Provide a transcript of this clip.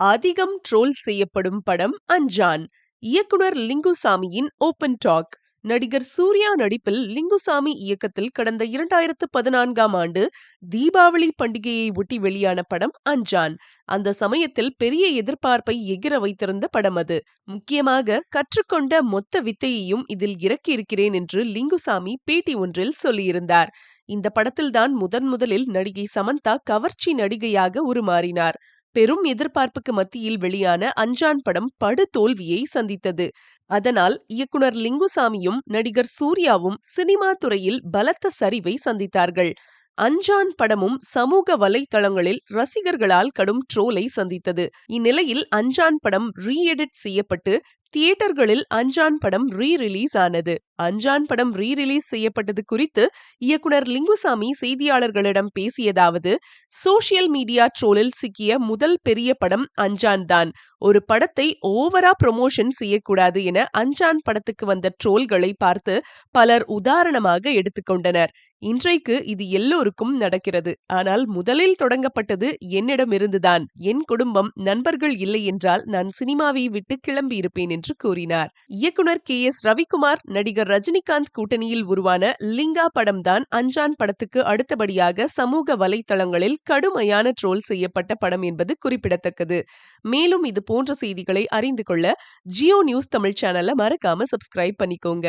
அதிகம் ட்ரோல் செய்யப்படும் படம் அஞ்சான். இயக்குனர் லிங்குசாமியின் ஓபன் டாக். நடிகர் சூர்யா நடிப்பில் லிங்குசாமி இயக்கத்தில் கடந்த இரண்டாயிரத்து பதினான்காம் ஆண்டு தீபாவளி பண்டிகையை ஒட்டி வெளியான படம் அஞ்சான். அந்த சமயத்தில் பெரிய எதிர்பார்ப்பை எகிர வைத்திருந்த படம் அது. முக்கியமாக கற்றுக்கொண்ட மொத்த வித்தையையும் இதில் இறக்கியிருக்கிறேன் என்று லிங்குசாமி பேட்டி ஒன்றில் சொல்லியிருந்தார். இந்த படத்தில்தான் முதன் முதலில் நடிகை சமந்தா கவர்ச்சி நடிகையாக உருமாறினார். பெரும் எதிர்பார்ப்புக்கு மத்தியில் வெளியான அஞ்சான் படம் படு தோல்வியை சந்தித்தது. அதனால் இயக்குனர் லிங்குசாமியும் நடிகர் சூர்யாவும் சினிமா துறையில் பலத்த சரிவை சந்தித்தார்கள். அஞ்சான் படமும் சமூக வலைதளங்களில் ரசிகர்களால் கடும் ட்ரோலை சந்தித்தது. இந்நிலையில் அஞ்சான் படம் ரீஎடிட் செய்யப்பட்டு தியேட்டர்களில் அஞ்சான் படம் ரீ ரிலீஸ் ஆனது அஞ்சான் படம் ரீ ரிலீஸ் செய்யப்பட்டது குறித்து இயக்குனர் லிங்குசாமி செய்தியாளர்களிடம் பேசியதாவது சோசியல் மீடியா ட்ரோலில் சிக்கிய முதல் பெரிய படம் அஞ்சான் தான் ஒரு படத்தை ஓவரா ப்ரொமோஷன் செய்யக்கூடாது என அஞ்சான் படத்துக்கு வந்த ட்ரோல்களை பார்த்து பலர் உதாரணமாக எடுத்துக்கொண்டனர். இன்றைக்கு இது எல்லோருக்கும் நடக்கிறது. ஆனால் முதலில் தொடங்கப்பட்டது என்னிடமிருந்துதான். என் குடும்பம் நண்பர்கள் இல்லை என்றால் நான் சினிமாவை விட்டு கிளம்பியிருப்பேன் என்று என்று கூறினார். இயக்குனர் கே. எஸ். ரவிக்குமார் நடிகர் ரஜினிகாந்த் கூட்டணியில் உருவான லிங்கா படம்தான் அஞ்சான் படத்துக்கு அடுத்தபடியாக சமூக வலைதளங்களில் கடுமையான ட்ரோல் செய்யப்பட்ட படம் என்பது குறிப்பிடத்தக்கது. மேலும் இது போன்ற செய்திகளை அறிந்து கொள்ள ஜியோ நியூஸ் தமிழ் சேனலை மறக்காம சப்ஸ்கிரைப் பண்ணிக்கோங்க.